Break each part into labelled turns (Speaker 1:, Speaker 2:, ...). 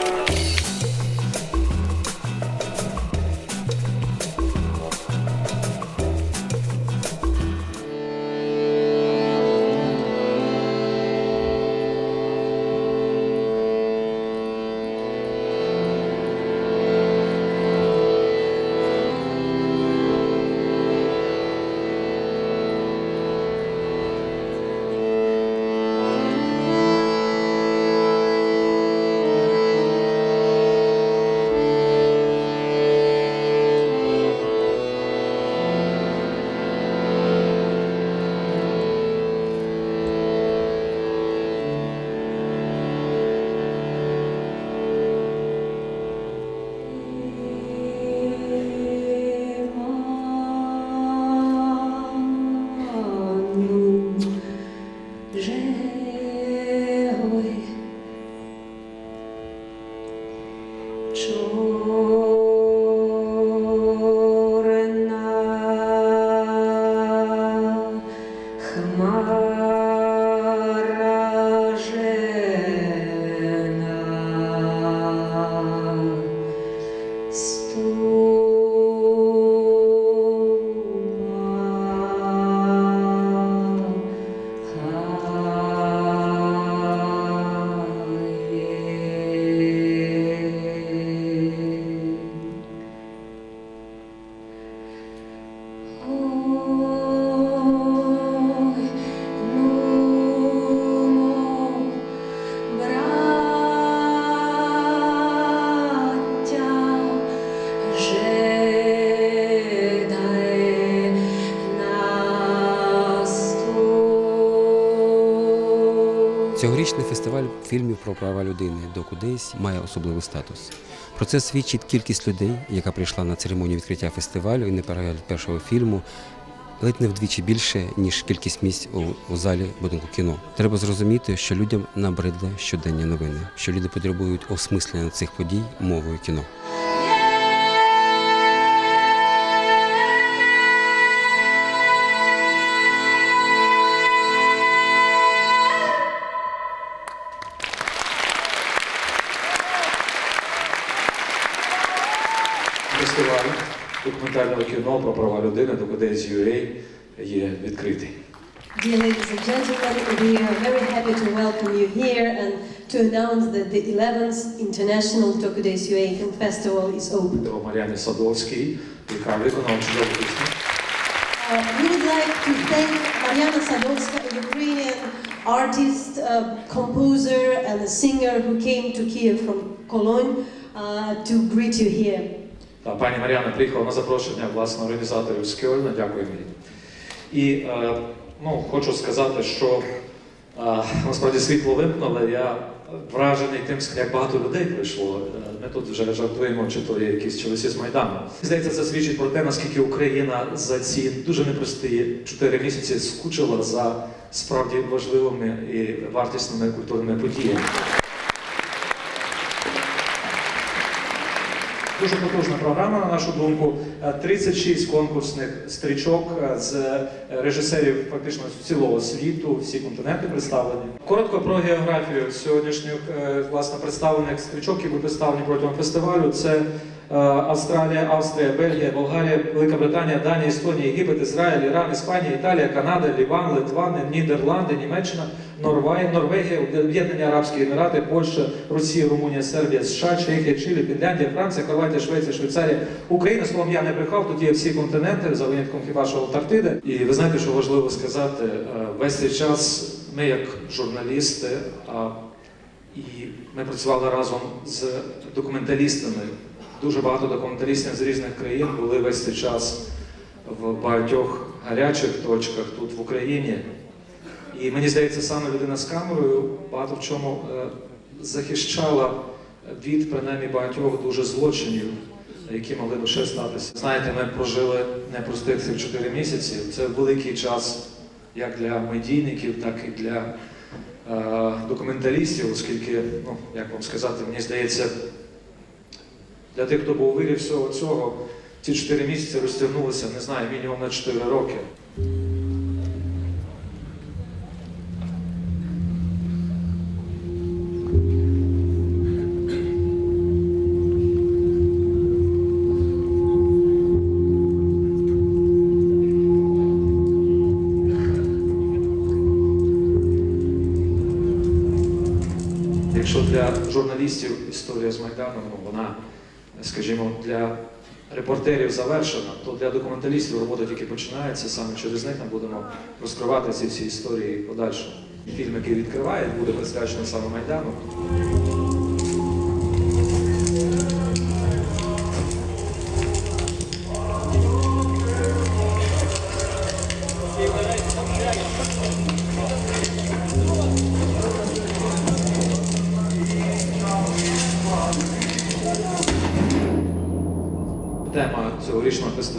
Speaker 1: Thank you. Тут.
Speaker 2: Фестиваль фільмів про права людини до кудись має особливий статус. Про це свідчить кількість людей, яка прийшла на церемонію відкриття фестивалю і не перегляд першого фільму. Ледь не вдвічі більше, ніж кількість місць у, у залі будинку кіно. Треба зрозуміти, що людям набридли щоденні новини, що люди потребують осмислення цих подій мовою кіно.
Speaker 3: документального кіно про права людини до UA є відкритий.
Speaker 4: Dear ladies and gentlemen, we are very happy to welcome you here and to announce that the 11th International Tokudays UA Film Festival is open.
Speaker 3: До Мар'яни Садовській, яка виконала чудову пісню.
Speaker 4: Uh, we would like to thank Mariana Sadovska, a Ukrainian artist, uh, composer, and a singer who came to Kiev from Cologne uh, to greet you here.
Speaker 3: Та пані Мар'яна приїхала на запрошення власне організаторів з Кьольна. Дякуємо їй. І е, ну, хочу сказати, що е, насправді світло вимкнули. Я вражений тим, як багато людей прийшло. Е, Ми тут вже жартуємо, чи то є якісь чоловіці з Майдану. Здається, це свідчить про те, наскільки Україна за ці дуже непрості чотири місяці скучила за справді важливими і вартісними культурними подіями. Дуже потужна програма, на нашу думку. Е, 36 конкурсних стрічок е, з е, режисерів фактично з цілого світу, всі континенти представлені. Коротко про географію сьогоднішніх е, власне представлених стрічок, які будуть представлені протягом фестивалю. Це е, Австралія, Австрія, Бельгія, Болгарія, Велика Британія, Данія, Естонія, Єгипет, Ізраїль, Іран, Іспанія, Італія, Канада, Ліван, Литва, Нідерланди, Німеччина, Норвегія, Норвегія, Об'єднані Арабські Емірати, Польща, Росія, Румунія, Сербія, США, Чехія, Чилі, Фінляндія, Франція, Хорватія, Швеція, Швейцарія, Україна. Словом, я не брехав, тут є всі континенти, за винятком хіба що Антарктиди. І ви знаєте, що важливо сказати, е, весь цей час ми, як журналісти, і ми працювали разом з документалістами. Дуже багато документалістів з різних країн були весь цей час в багатьох гарячих точках тут в Україні. І мені здається, саме людина з камерою багато в чому е, захищала від принаймні багатьох дуже злочинів, які могли б ще статися. Знаєте, ми прожили непростих цих чотири місяці. Це великий час як для медійників, так і для е, документалістів, оскільки, ну як вам сказати, мені здається, для тих, хто був у вирі всього цього, ці чотири місяці розтягнулися, не знаю, мінімум на чотири роки. Репортерів завершена, то для документалістів робота тільки починається. Саме через них ми будемо розкривати ці всі історії подальше. Фільм, який відкриває, буде присвячений саме Майдану.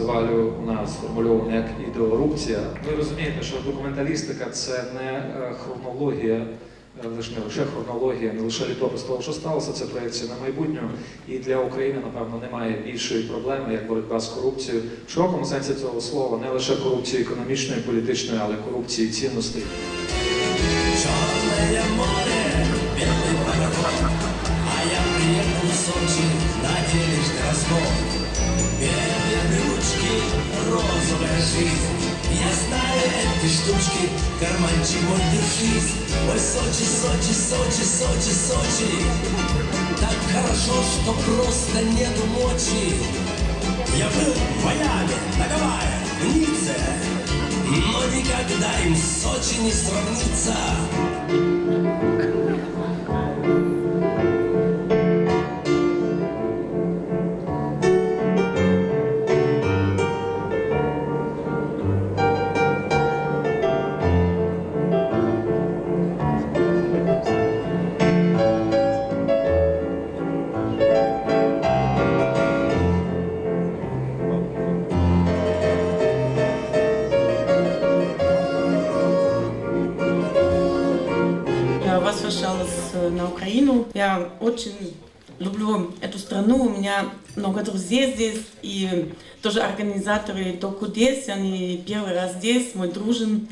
Speaker 3: Фестивалю у нас сформульована як ідеорупція. Ви розумієте, що документалістика це не е, хронологія, е, лише не лише хронологія, не лише літопис того, що сталося, це проєкція на майбутнє. І для України, напевно, немає більшої проблеми, як боротьба з корупцією. В широкому сенсі цього слова не лише корупції економічної, політичної, але корупції цінностей.
Speaker 5: Черное море, белый пароход. Ручки, розовая жизнь. Я знаю эти штучки, карманчик мой держись. Ой, Сочи, Сочи, Сочи, Сочи, Сочи. Так хорошо, что просто нету мочи. Я был в Майами, на Гавайях, в Ницце, но никогда им Сочи не сравнится.
Speaker 6: Возвращалась э, на Украину. Я очень люблю эту страну. У меня много друзей здесь. И тоже организаторы Доку здесь. Они первый раз здесь, мой дружин.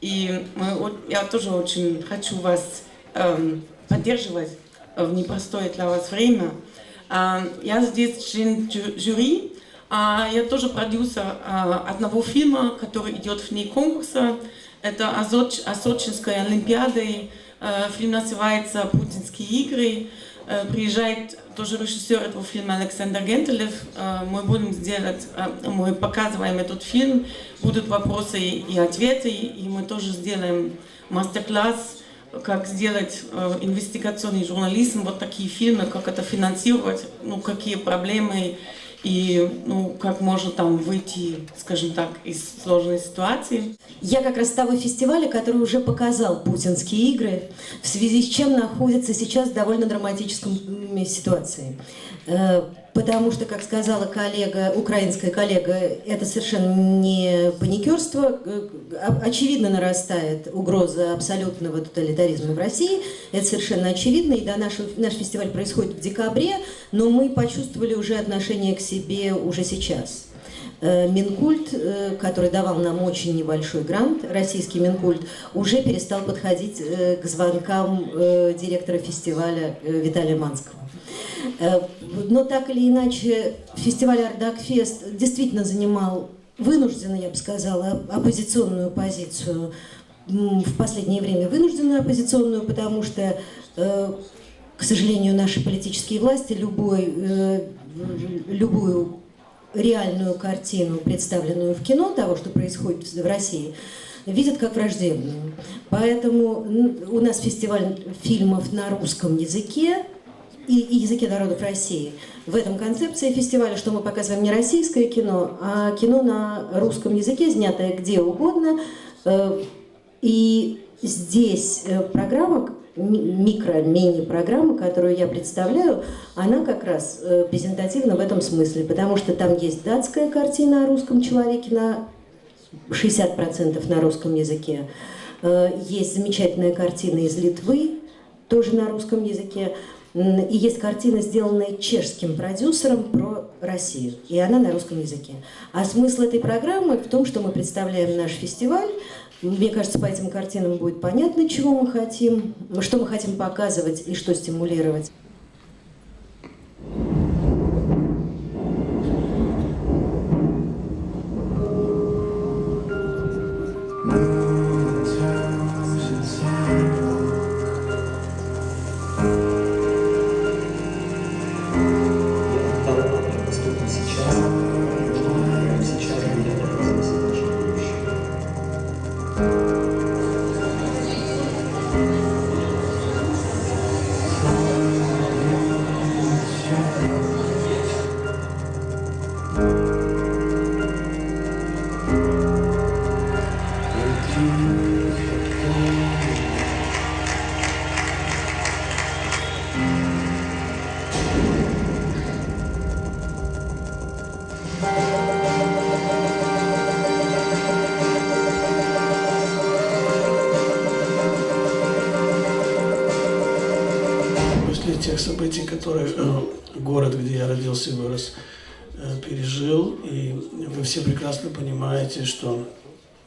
Speaker 6: И мы я тоже очень хочу вас эм, поддерживать в непростое для вас время. А, Я здесь член жю- жюри. А Я тоже продюсер а, одного фильма, который идет вне конкурса. Это о Соч- о. Э, Фильм называется «Путинские игры». Э, Приезжает тоже режиссер этого фильма Александр Гентелев. Э, Мы будем сделать, мы показываем этот фильм, будут вопросы и ответы, и мы тоже сделаем мастер-класс, как сделать инвестигационный журнализм, вот такие фильмы, как это финансировать, ну, какие проблемы и ну, как можно там выйти, скажем так, из сложной ситуации.
Speaker 4: Я как раз с того фестиваля, который уже показал путинские игры, в связи с чем находится сейчас в довольно драматическом м, ситуации. Э, Потому что, как сказала коллега, украинская коллега, это совершенно не паникерство. Э, о- Очевидно нарастает угроза абсолютного тоталитаризма в России. Это совершенно очевидно. И да, наш, наш фестиваль происходит в декабре, но мы почувствовали уже отношение к себе уже сейчас. Э, Минкульт, э, который давал нам очень небольшой грант, российский Минкульт, уже перестал подходить э, к звонкам э, директора фестиваля э, Виталия Манского. Э, Но так или иначе, фестиваль Ардакфест действительно занимал вынужденно, я бы сказала, оппозиционную позицию в последнее время вынужденную оппозиционную, потому что, э, к сожалению, наши политические власти любой, э, любую реальную картину, представленную в кино того, что происходит в России, видят как враждебную. Поэтому у нас фестиваль фильмов на русском языке и, и языке народов России. В этом концепции фестиваля, что мы показываем не российское кино, а кино на русском языке, снятое где угодно. Э, И здесь э, программа, ми- микро-мини-программа, которую я представляю, она как раз э, презентативна в этом смысле, потому что там есть датская картина о русском человеке на 60% на русском языке. Есть замечательная картина из Литвы, тоже на русском языке. И есть картина, сделанная чешским продюсером про Россию, и она на русском языке. А смысл этой программы в том, что мы представляем наш фестиваль. Мне кажется, по этим картинам будет понятно, чего мы хотим, что мы хотим показывать и что стимулировать.
Speaker 7: Которые э, город, где я родился и вырос, э, пережил, и вы все прекрасно понимаете, что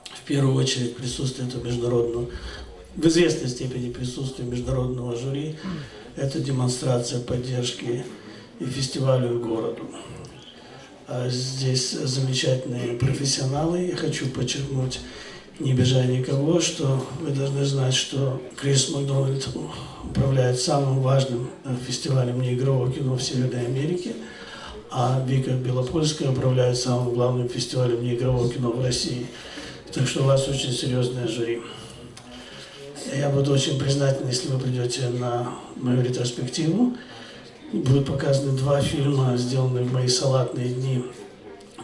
Speaker 7: в первую очередь присутствие этого международного, в известной степени присутствие международного жюри, это демонстрация поддержки и фестивалю, и городу. А Здесь замечательные профессионалы. Я хочу подчеркнуть, не обижая никого, что вы должны знать, что Крис Макдональд управляет самым важным э, фестивалем неигрового кино в Северной Америке, а Вика Белопольская управляет самым главным фестивалем неигрового кино в России. Так что у вас очень серьезное жюри. Я буду очень признателен, если вы придете на мою ретроспективу. Будут показаны два фильма, сделанные в мои салатные дни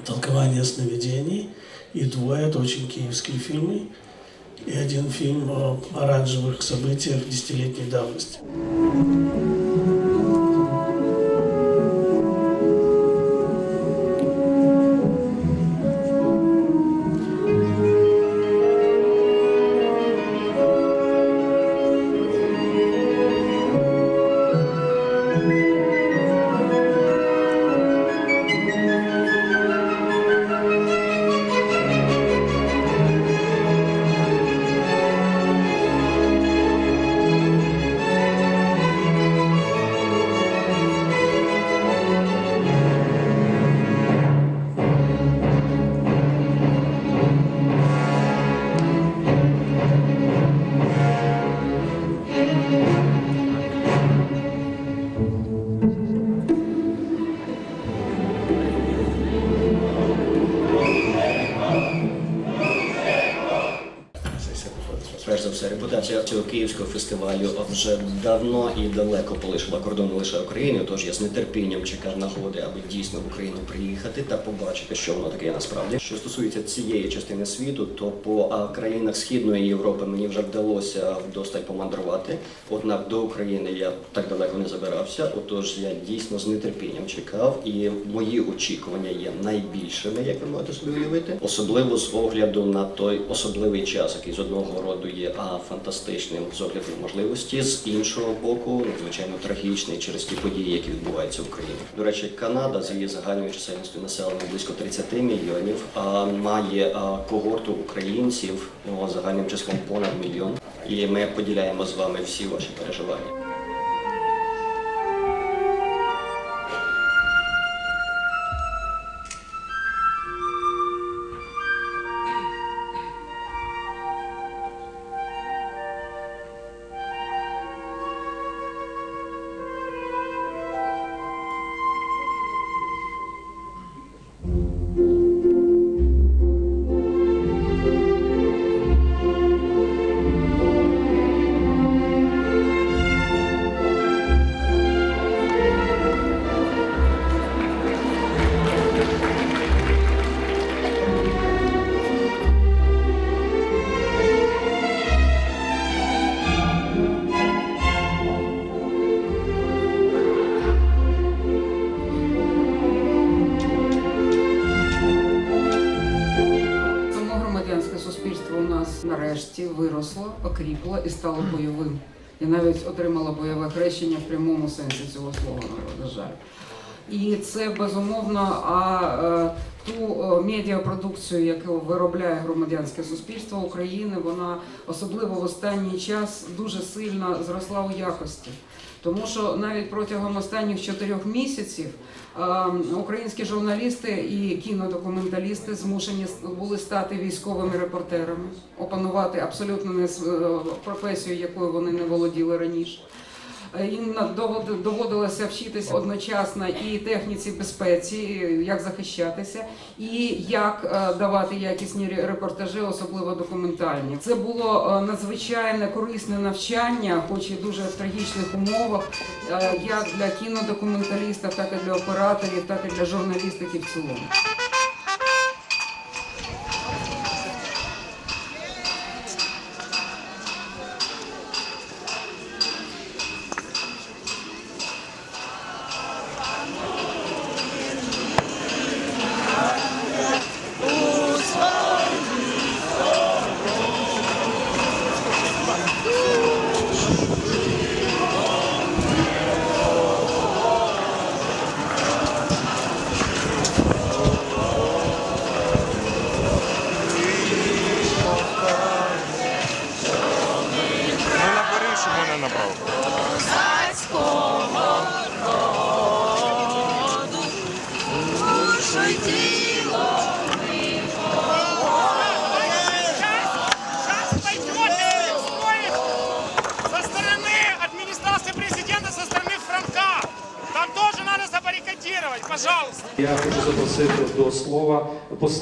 Speaker 7: «Толкование сновидений» и двое, это очень киевские фильмы, и один фильм о оранжевых событиях десятилетней давности.
Speaker 8: Перш репутація цього київського фестивалю вже давно і далеко полишила кордон лише України. Тож я з нетерпінням чекав нагоди, аби дійсно в Україну приїхати та побачити, що воно таке насправді. Що стосується цієї частини світу, то по країнах Східної Європи мені вже вдалося вдосталь помандрувати. Однак до України я так далеко не забирався. Отож, я дійсно з нетерпінням чекав, і мої очікування є найбільшими, як ви можете собі уявити, особливо з огляду на той особливий час, який з одного роду є фантастичним з огляду можливості, з іншого боку, надзвичайно трагічний через ті події, які відбуваються в Україні. До речі, Канада з її загальною чисельністю населення близько 30 мільйонів, а, має когорту українців ну, загальним числом понад мільйон. І ми поділяємо з вами всі ваші переживання.
Speaker 9: Окріпло і стало бойовим. І навіть отримала бойове хрещення в прямому сенсі цього слова, на жаль. І це безумовно, а е, ту е, медіапродукцію, яку виробляє громадянське суспільство України, вона особливо в останній час дуже сильно зросла у якості. Тому що навіть протягом останніх чотирьох місяців е, українські журналісти і кінодокументалісти змушені були стати військовими репортерами, опанувати абсолютно не е, професію, якою вони не володіли раніше. Е, Їм доводилося вчитися одночасно і техніці безпеці, як захищатися, і як е, давати якісні ре- репортажі, особливо документальні. Це було е, надзвичайно корисне навчання, хоч і дуже в трагічних умовах, як для кінодокументалістів, так і для операторів, так і для журналістики в цілому.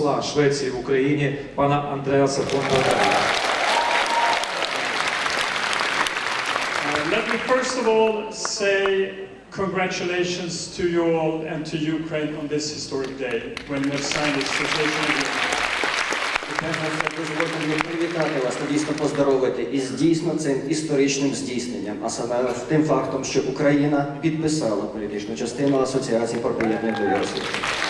Speaker 3: Посла Швеції в Україні пана Андреаса Фонтарена.
Speaker 10: Uh, let me first of all say congratulations to you all and to Ukraine on this historic day when you have signed this association agreement.
Speaker 11: Дозвольте мені привітати вас та дійсно поздоровити із дійсно цим історичним здійсненням, а саме з тим фактом, що Україна підписала політичну частину Асоціації про приєднання до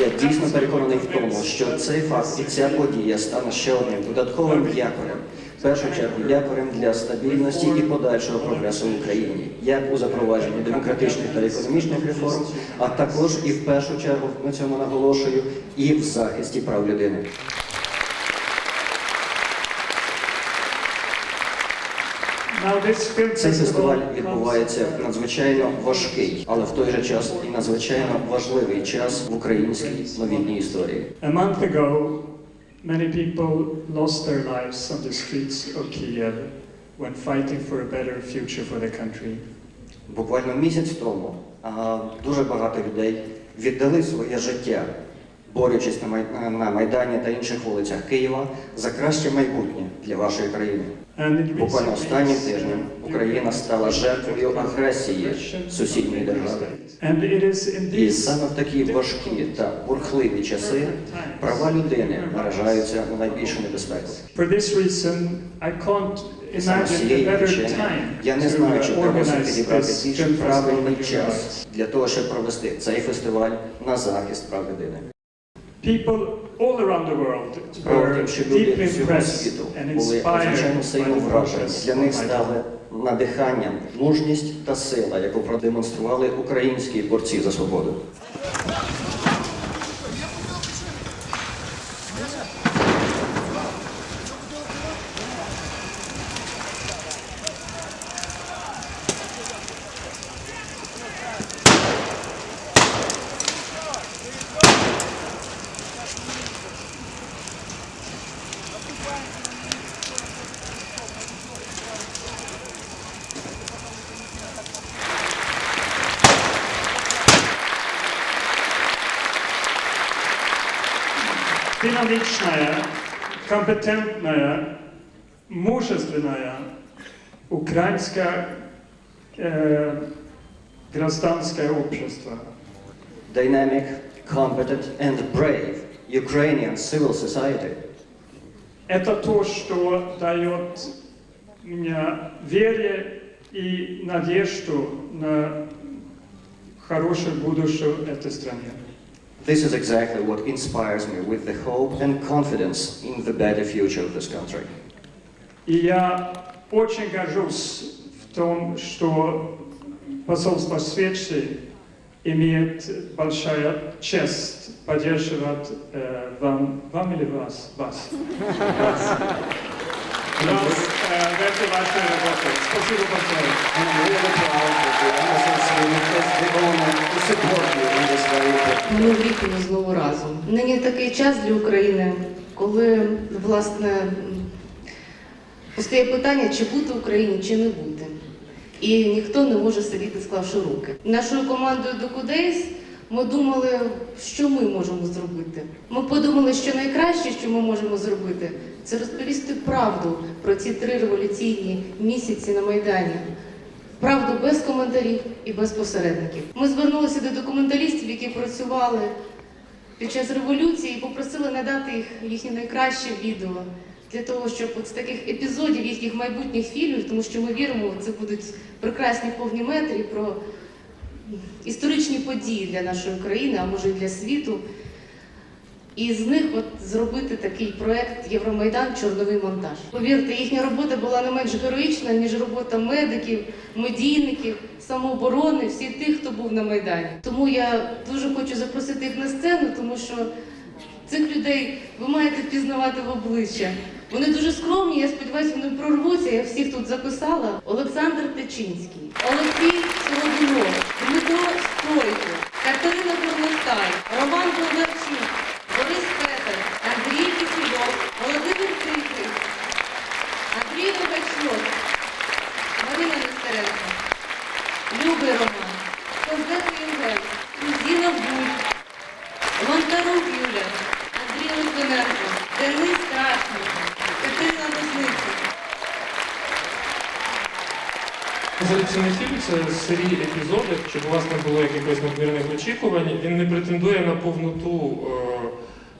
Speaker 11: Я дійсно переконаний в тому, що цей факт і ця подія стане ще одним додатковим якорем. В першу чергу якорем для стабільності і подальшого прогресу в Україні, як у запровадженні демократичних та економічних реформ, а також і в першу чергу на цьому наголошую, і в захисті прав людини. Цей фестиваль відбувається в надзвичайно важкий, але в той же час і надзвичайно важливий час в українській новітній історії.
Speaker 10: Many people lost their lives on the streets of Kiev when fighting for a better future for their country.
Speaker 11: Буквально місяць тому дуже багато людей віддали своє життя, борючись на, Май- на Майдані та інших вулицях Києва за краще майбутнє для вашої країни.
Speaker 10: And
Speaker 11: Буквально останнім тижнем Україна стала жертвою агресії сусідньої держави. І саме в такі важкі та бурхливі часи права людини наражаються на найбільшу небезпеку. Саме з цієї причини я не знаю, чи
Speaker 10: uh,
Speaker 11: підібрати більш правильний час для того, щоб провести цей фестиваль на захист прав людини.
Speaker 10: People all around the world were deeply impressed and inspired by the
Speaker 11: Для них стали надиханням, мужність та сила, яку продемонстрували українські борці за свободу.
Speaker 10: Компетентная, мужественная украинское э, гражданское общество.
Speaker 11: Dynamic, competent and brave Ukrainian civil society
Speaker 10: Это то, что дает мне вере и надежду на хорошее будущее этой стране.
Speaker 11: This is exactly what inspires me with the hope and confidence in the better future of this country.
Speaker 10: И я очень горжусь в том, что посольство Швеции имеет большая честь поддерживать э, вам, вам или вас, вас, вас, вас э, в этой вашей работе. Спасибо большое.
Speaker 12: Ми влітимо знову разом. Нині такий час для України, коли власне постає питання, чи бути в Україні, чи не бути. І ніхто не може сидіти, склавши руки. Нашою командою Докудейс ми думали, що ми можемо зробити. Ми подумали, що найкраще, що ми можемо зробити, це розповісти правду про ці три революційні місяці на Майдані. Правду без коментарів і без посередників. Ми звернулися до документалістів, які працювали під час революції, і попросили надати їх їхнє найкраще відео для того, щоб от з таких епізодів їхніх майбутніх фільмів, тому що ми віримо, це будуть прекрасні повні метри про історичні події для нашої країни, а може і для світу. І з них от зробити такий проект Євромайдан Чорновий монтаж. Повірте, їхня робота була не менш героїчна, ніж робота медиків, медійників, самооборони, всіх тих, хто був на Майдані. Тому я дуже хочу запросити їх на сцену, тому що Цих людей ви маєте впізнавати в обличчя. Вони дуже скромні, я сподіваюся, вони прорвуться, я всіх тут записала. Олександр Печинський, Олексій Солодунов, Дмитро Стройко, Катерина Горностай, Роман Бондарчук, Борис Петер, Андрій Кисельов, Володимир Тихий, Андрій Богачов, Марина Нестеренко, Любий Роман, Коздеко Євген, Кузіна Будь, Лонтаров Юля, Андрій Литвиненко, Денис Красник, Катерина Возниця.
Speaker 13: Залюбцяний фільм це сирі епізоди, щоб у вас не було якихось надмірних очікувань. Він не претендує на повноту е,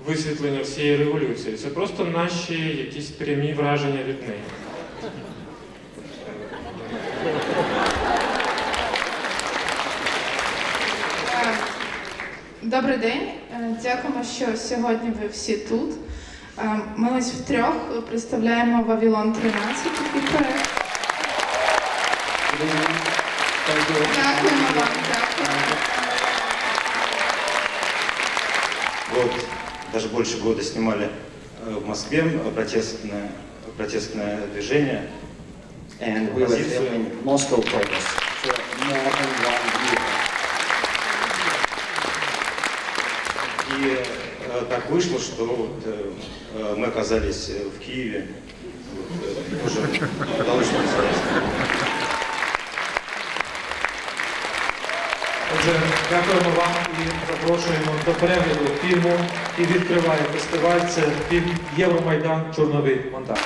Speaker 13: висвітлення всієї революції. Це просто наші якісь прямі враження від неї.
Speaker 14: Е, Добрий день. Е, Дякуємо, що сьогодні ви всі тут. Е, Ми ось втрьох представляємо Вавилон 13 такий проект. Дякуємо вам,
Speaker 15: даже больше года снимали э, в Москве э, протестное, протестное движение.
Speaker 11: And we were filming Moscow protest for more than one year.
Speaker 15: И э, так вышло, что вот, э, мы оказались в Киеве. Вот, э, Уже удалось
Speaker 3: дякуємо вам і запрошуємо до перегляду фільму. І відкриває фестиваль. Це фільм Євромайдан Чорновий монтаж.